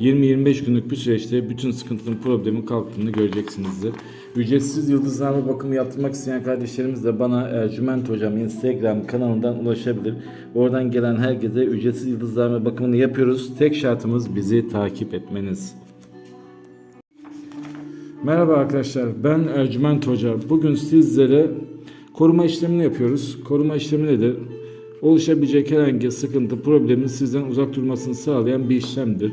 20-25 günlük bir süreçte bütün sıkıntının problemin kalktığını göreceksinizdir. Ücretsiz yıldızlama bakımı yaptırmak isteyen kardeşlerimiz de bana Ercüment Hocam Instagram kanalından ulaşabilir. Oradan gelen herkese ücretsiz yıldızlama bakımını yapıyoruz. Tek şartımız bizi takip etmeniz. Merhaba arkadaşlar ben Ercüment Hoca. Bugün sizlere koruma işlemini yapıyoruz. Koruma işlemi nedir? Oluşabilecek herhangi sıkıntı, problemin sizden uzak durmasını sağlayan bir işlemdir.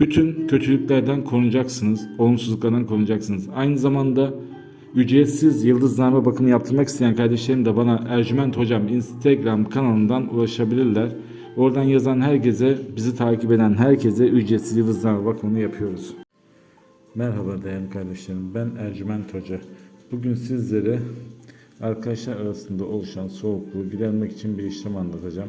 Bütün kötülüklerden korunacaksınız, olumsuzluklardan korunacaksınız. Aynı zamanda ücretsiz yıldızname bakımı yaptırmak isteyen kardeşlerim de bana Ercüment Hocam Instagram kanalından ulaşabilirler. Oradan yazan herkese, bizi takip eden herkese ücretsiz yıldızname bakımını yapıyoruz. Merhaba değerli kardeşlerim, ben Ercüment Hoca. Bugün sizlere arkadaşlar arasında oluşan soğukluğu gidermek için bir işlem anlatacağım.